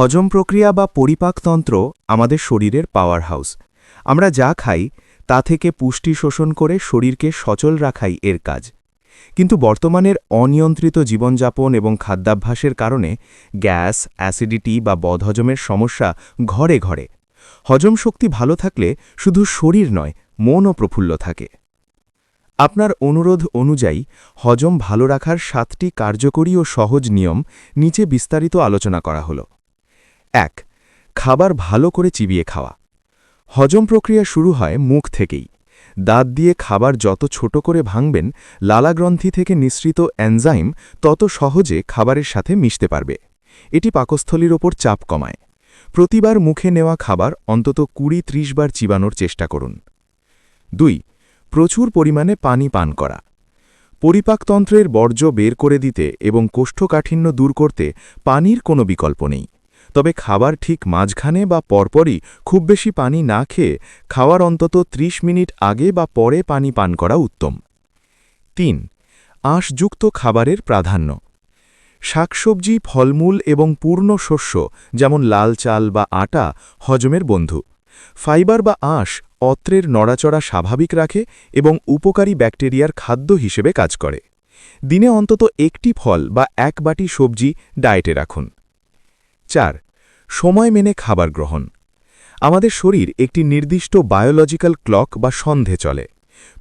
হজম প্রক্রিয়া বা পরিপাকতন্ত্র আমাদের শরীরের পাওয়ার হাউস আমরা যা খাই, তা থেকে পুষ্টি শোষণ করে শরীরকে সচল রাখাই এর কাজ। কিন্তু বর্তমানের অনিয়ন্ত্রিত জীবনযাপন এবং খাদ্যাভ্যাসের কারণে গ্যাস, অ্যাসিডিটি বা বদহজমের সমস্যা ঘরে ঘরে। হজম শক্তি ভালো থাকলে শুধু শরীর নয়, মনও প্রফুল্ল থাকে। আপনার অনুরোধ অনুযায়ী হজম ভালো রাখার সাতটি কার্যকরী ও সহজ নিয়ম নিচে বিস্তারিত আলোচনা করা হল। এক, খাবার ভালো করে চিবিয়ে খাওয়া। হজম প্রক্রিয়া শুরু হয় মুখ থেকেই। দাঁত দিয়ে খাবার যত ছোট করে ভাঙবেন, লালাগ্রন্থি থেকে নিঃসৃত এনজাইম তত সহজে খাবারের সাথে মিশতে পারবে। এটি পাকস্থলীর ওপর চাপ কমায়। প্রতিবার মুখে নেওয়া খাবার অন্তত কুড়ি ত্রিশ বার চিবানোর চেষ্টা করুন। দুই, প্রচুর পরিমাণে পানি পান করা। পরিপাকতন্ত্রের বর্জ্য বের করে দিতে এবং কোষ্ঠকাঠিন্য দূর করতে পানির কোনো বিকল্প নেই। তবে খাবার ঠিক মাঝখানে বা পরপরই খুব বেশি পানি না খেয়ে খাওয়ার অন্তত ৩০ মিনিট আগে বা পরে পানি পান করা উত্তম। তিন, আঁশযুক্ত খাবারের প্রাধান্য। শাকসবজি, ফলমূল এবং পূর্ণ শস্য, যেমন লাল চাল বা আটা, হজমের বন্ধু। ফাইবার বা আঁশ অত্রের নড়াচড়া স্বাভাবিক রাখে এবং উপকারী ব্যাকটেরিয়ার খাদ্য হিসেবে কাজ করে। দিনে অন্তত একটি ফল বা এক বাটি সবজি ডায়েটে রাখুন। চার, সময় মেনে খাবার গ্রহণ। আমাদের শরীর একটি নির্দিষ্ট বায়োলজিক্যাল ক্লক বা সন্ধে চলে।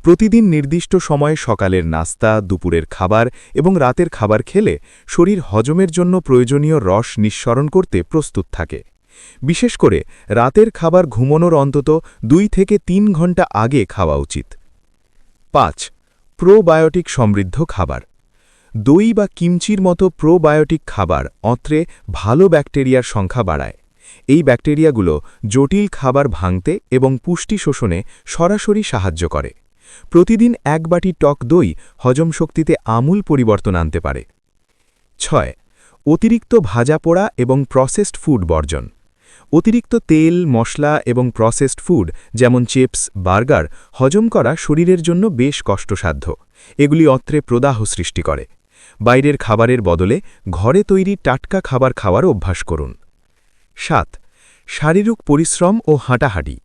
প্রতিদিন নির্দিষ্ট সময়ে সকালের নাস্তা, দুপুরের খাবার এবং রাতের খাবার খেলে শরীর হজমের জন্য প্রয়োজনীয় রস নিঃসরণ করতে প্রস্তুত থাকে। বিশেষ করে রাতের খাবার ঘুমানোর অন্তত দুই থেকে তিন ঘণ্টা আগে খাওয়া উচিত। পাঁচ, প্রোবায়োটিক সমৃদ্ধ খাবার। দই বা কিমচির মতো প্রোবায়োটিক খাবার অত্রে ভালো ব্যাকটেরিয়ার সংখ্যা বাড়ায়। এই ব্যাকটেরিয়াগুলো জটিল খাবার ভাঙতে এবং পুষ্টি শোষণে সরাসরি সাহায্য করে। প্রতিদিন এক বাটি টক দই হজম শক্তিতে আমূল পরিবর্তন আনতে পারে। ছয়, অতিরিক্ত ভাজা পোড়া এবং প্রসেসড ফুড বর্জন। অতিরিক্ত তেল, মশলা এবং প্রসেসড ফুড যেমন চিপস, বার্গার হজম করা শরীরের জন্য বেশ কষ্টসাধ্য। এগুলি অত্রে প্রদাহ সৃষ্টি করে। বাইরের খাবারের বদলে ঘরে তৈরি টাটকা খাবার খাওয়ার অভ্যাস করুন। সাত, শারীরিক পরিশ্রম ও হাঁটাহাঁটি।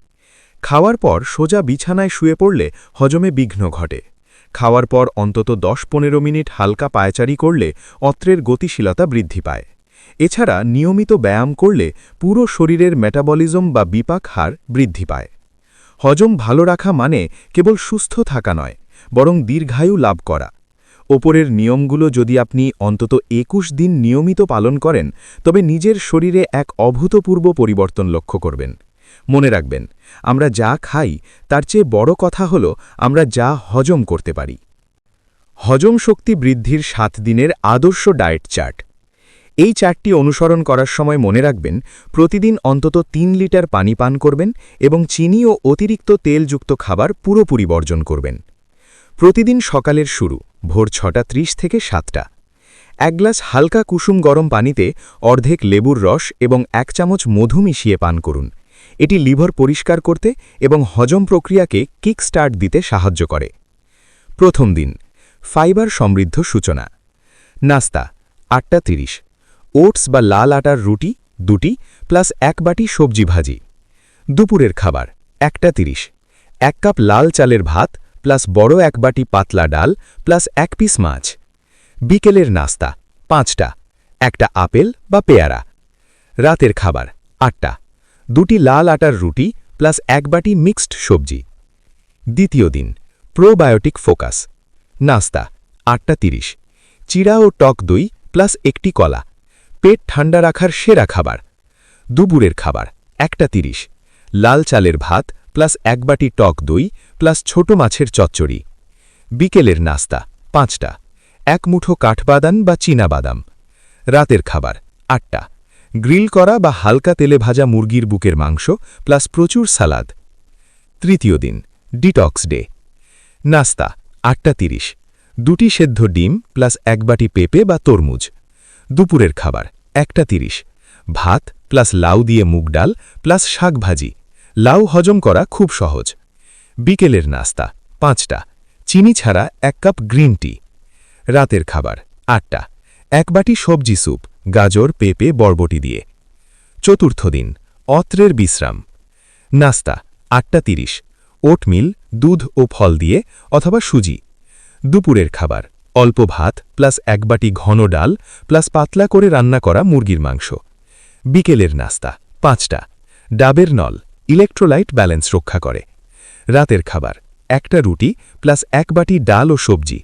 খাওয়ার পর সোজা বিছানায় শুয়ে পড়লে হজমে বিঘ্ন ঘটে। খাওয়ার পর অন্তত দশ পনেরো মিনিট হালকা পায়চারি করলে অত্রের গতিশীলতা বৃদ্ধি পায়। এছাড়া নিয়মিত ব্যায়াম করলে পুরো শরীরের মেটাবলিজম বা বিপাক হার বৃদ্ধি পায়। হজম ভালো রাখা মানে কেবল সুস্থ থাকা নয়, বরং দীর্ঘায়ু লাভ করা। ওপরের নিয়মগুলো যদি আপনি অন্তত একুশ দিন নিয়মিত পালন করেন, তবে নিজের শরীরে এক অভূতপূর্ব পরিবর্তন লক্ষ্য করবেন। মনে রাখবেন, আমরা যা খাই, তার চেয়ে বড় কথা হল আমরা যা হজম করতে পারি। হজম শক্তি বৃদ্ধির সাত দিনের আদর্শ ডায়েট চার্ট। এই চার্টটি অনুসরণ করার সময় মনে রাখবেন, প্রতিদিন অন্তত তিন লিটার পানি পান করবেন এবং চিনি ও অতিরিক্ত তেলযুক্ত খাবার পুরোপুরি বর্জন করবেন। প্রতিদিন সকালের শুরু, ভোর ছটা ত্রিশ থেকে সাতটা। এক গ্লাস হালকা কুসুম গরম পানিতে অর্ধেক লেবুর রস এবং এক চামচ মধু মিশিয়ে পান করুন। এটি লিভার পরিষ্কার করতে এবং হজম প্রক্রিয়াকে কিক স্টার্ট দিতে সাহায্য করে। প্রথম দিন, ফাইবার সমৃদ্ধ সূচনা। নাস্তা, আটটা তিরিশ। ওটস বা লাল আটার রুটি, দুটি প্লাস এক বাটি সবজি ভাজি। দুপুরের খাবার, একটা তিরিশ। এক কাপ লাল চালের ভাত প্লাস বড় এক বাটি পাতলা ডাল প্লাস এক পিস মাছ। বিকেলের নাস্তা, পাঁচটা। একটা আপেল বা পেয়ারা। রাতের খাবার, আটটা। দুটি লাল আটার রুটি প্লাস এক বাটি মিক্সড সবজি। দ্বিতীয় দিন, প্রোবায়োটিক ফোকাস। নাস্তা, আটটা তিরিশ। চিড়া ও টক দই প্লাস একটি কলা। পেট ঠান্ডা রাখার সেরা খাবার। দুপুরের খাবার, একটা তিরিশ। লাল চালের ভাত প্লাস এক বাটি টক দই, প্লাস ছোট মাছের চচ্চড়ি। বিকেলের নাস্তা, পাঁচটা। এক মুঠো কাঠবাদাম বা বাদাম রাতের খাবার, আটটা। গ্রিল করা বা হালকা তেলে ভাজা মুরগির বুকের মাংস, প্লাস প্রচুর সালাদ। তৃতীয় দিন, ডিটক্স ডে। নাস্তা, আটটা তিরিশ। দুটি সেদ্ধ ডিম, প্লাস এক বাটি পেঁপে বা তরমুজ। দুপুরের খাবার, একটা তিরিশ। ভাত, প্লাস লাউ দিয়ে মুগ ডাল, প্লাস শাক ভাজি। লাউ হজম করা খুব সহজ। বিকেলের নাস্তা, পাঁচটা। চিনি ছাড়া এক কাপ গ্রিন টি। রাতের খাবার, আটটা। এক বাটি সবজি স্যুপ, গাজর, পেঁপে, বরবটি দিয়ে। চতুর্থ দিন, অত্রের বিশ্রাম। নাস্তা, আটটা তিরিশ। ওটমিল, দুধ ও ফল দিয়ে অথবা সুজি। দুপুরের খাবার, অল্প ভাত প্লাস এক বাটি ঘন ডাল প্লাস পাতলা করে রান্না করা মুরগির মাংস। বিকেলের নাস্তা, পাঁচটা। ডাবের নল। ইলেকট্রোলাইট ব্যালেন্স রক্ষা করে। রাতের খাবার, একটা রুটি প্লাস এক বাটি ডাল ও সবজি।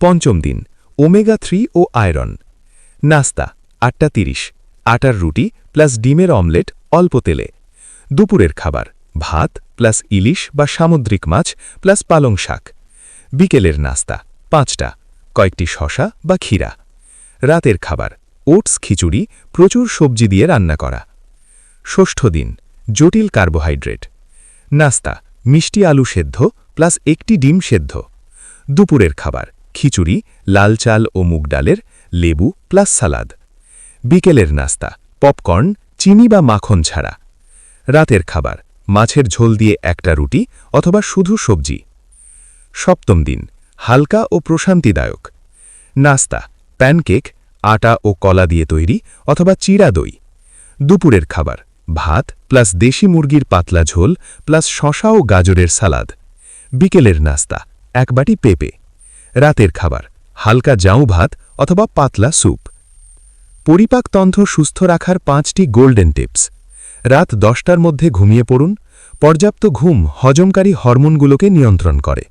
পঞ্চম দিন, ওমেগা থ্রি ও আয়রন। নাস্তা, আটটা তিরিশ, আটার রুটি প্লাস ডিমের অমলেট, অল্প তেলে। দুপুরের খাবার, ভাত প্লাস ইলিশ বা সামুদ্রিক মাছ প্লাস পালং শাক। বিকেলের নাস্তা, পাঁচটা, কয়েকটি শশা বা ক্ষীরা। রাতের খাবার, ওটস খিচুড়ি, প্রচুর সবজি দিয়ে রান্না করা। ষষ্ঠ দিন জটিল কার্বোহাইড্রেট। নাস্তা, মিষ্টি আলু সেদ্ধ প্লাস একটি ডিম সেদ্ধ। দুপুরের খাবার, খিচুড়ি, লাল চাল ও মুগ ডালের লেবু প্লাস সালাদ। বিকেলের নাস্তা, পপকর্ন, চিনি বা মাখন ছাড়া। রাতের খাবার, মাছের ঝোল দিয়ে একটা রুটি অথবা শুধু সবজি। সপ্তম দিন, হালকা ও প্রশান্তিদায়ক। নাস্তা, প্যানকেক, আটা ও কলা দিয়ে তৈরি অথবা চিরা দই। দুপুরের খাবার ভাত, প্লাস দেশি মুরগির পাতলা ঝোল, প্লাস শশা ও গাজরের সালাদ। বিকেলের নাস্তা, এক বাটি পেঁপে। রাতের খাবার, হালকা জাউ ভাত অথবা পাতলা স্যুপ। পরিপাকতন্ত্র সুস্থ রাখার পাঁচটি গোল্ডেন টিপস। রাত দশটার মধ্যে ঘুমিয়ে পড়ুন, পর্যাপ্ত ঘুম হজমকারী হরমোনগুলোকে নিয়ন্ত্রণ করে।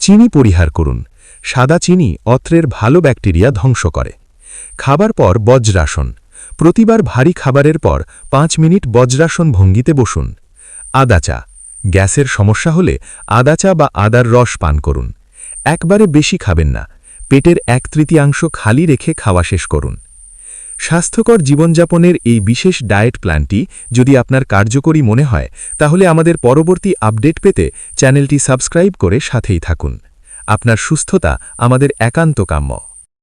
চিনি পরিহার করুন, সাদা চিনি অত্রের ভালো ব্যাকটেরিয়া ধ্বংস করে। খাবার পর বজ্রাসন। প্রতিবার ভারী খাবারের পর পাঁচ মিনিট বজ্রাসন ভঙ্গিতে বসুন। আদা চা। গ্যাসের সমস্যা হলে আদা চা বা আদার রস পান করুন। একবারে বেশি খাবেন না। পেটের এক তৃতীয়াংশ খালি রেখে খাওয়া শেষ করুন। স্বাস্থ্যকর জীবনযাপনের এই বিশেষ ডায়েট প্ল্যানটি যদি আপনার কার্যকরী মনে হয়, তাহলে আমাদের পরবর্তী আপডেট পেতে চ্যানেলটি সাবস্ক্রাইব করে সাথেই থাকুন। আপনার সুস্থতা আমাদের একান্ত কাম্য।